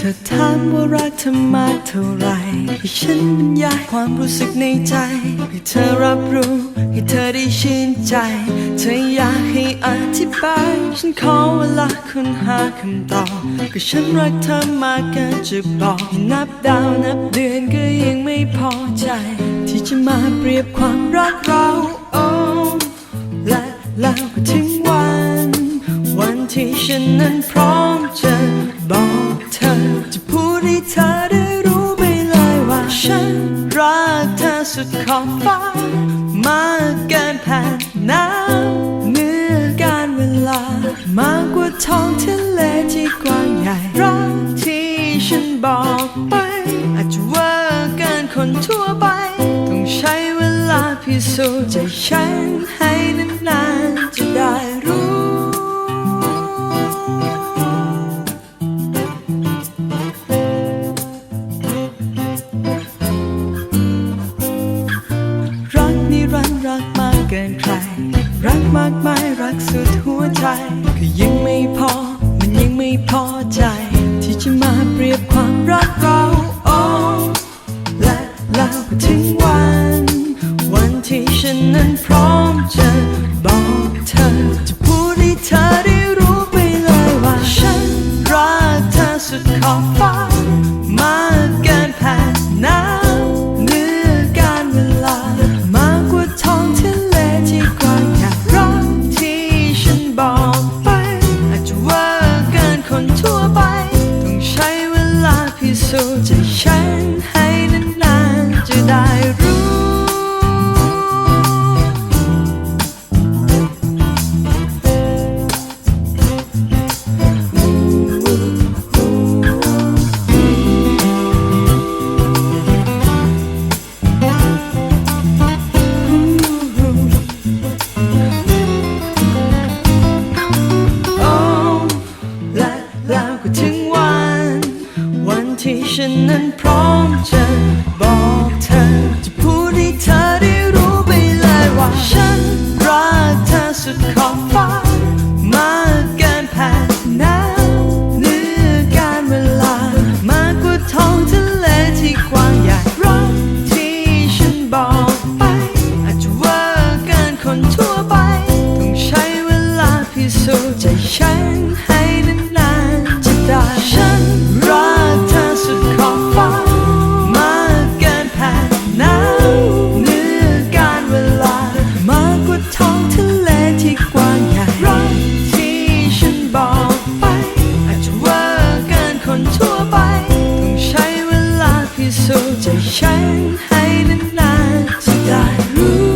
เธอมากเท่าไรให้ฉันบรรยายความรู้สึกในใจ ให้เธอรับรู้ให้เธอได้ชื่นใจ เธออยากให้อธิบาย ฉันขอเวลาคุณหาคำตอบก็ฉันรักเธอมากเกินจะบอก นับดาวนับเดือนก็ยังไม่พอใจ ที่จะมาเปรียบความรักเรา สุดขอบฟ้ามากเกินแผ่นน้ำเหนือการเวลามากกว่าท้องทะเลที่กว้างใหญ่รักที่ฉันบอกไป อาจจะเว่าเกินคนทั่วไป ต้องใช้เวลาพิสูจน์ใจฉันให้นานๆากมายรักสุดหัวใจ ก็ยังไม่พอ มันยังไม่พอใจ ที่จะมาเปรียบความรักเราโอ้และแล้วก็ถึงวัน วันที่ฉันนั้นพร้อมจะบอกเธอ จะพูดให้เธอได้รู้ไปเลยว่า ฉันรักเธอสุดขอบฟ้ามากเกินแผนนะ นทั่วไป ต้องใช้เวลาพิสูจน์จะใช่ ฉันนั้นพร้อมจะบอกเธอ จะพูดให้เธอได้รู้ไปเลยว่า ฉันรักเธอสุดขอบฟ้ามากกิแผนนะเนือการเวลามากกว่ทองทะเลที่กว้างใหญ่รักที่ฉันบอกไป อาจจะวอร์กินคนทั่วไป ต้องใช้เวลาพิสูจน์ใจฉันให้นานๆจะได้ ฉันให้นานๆจะได้รู้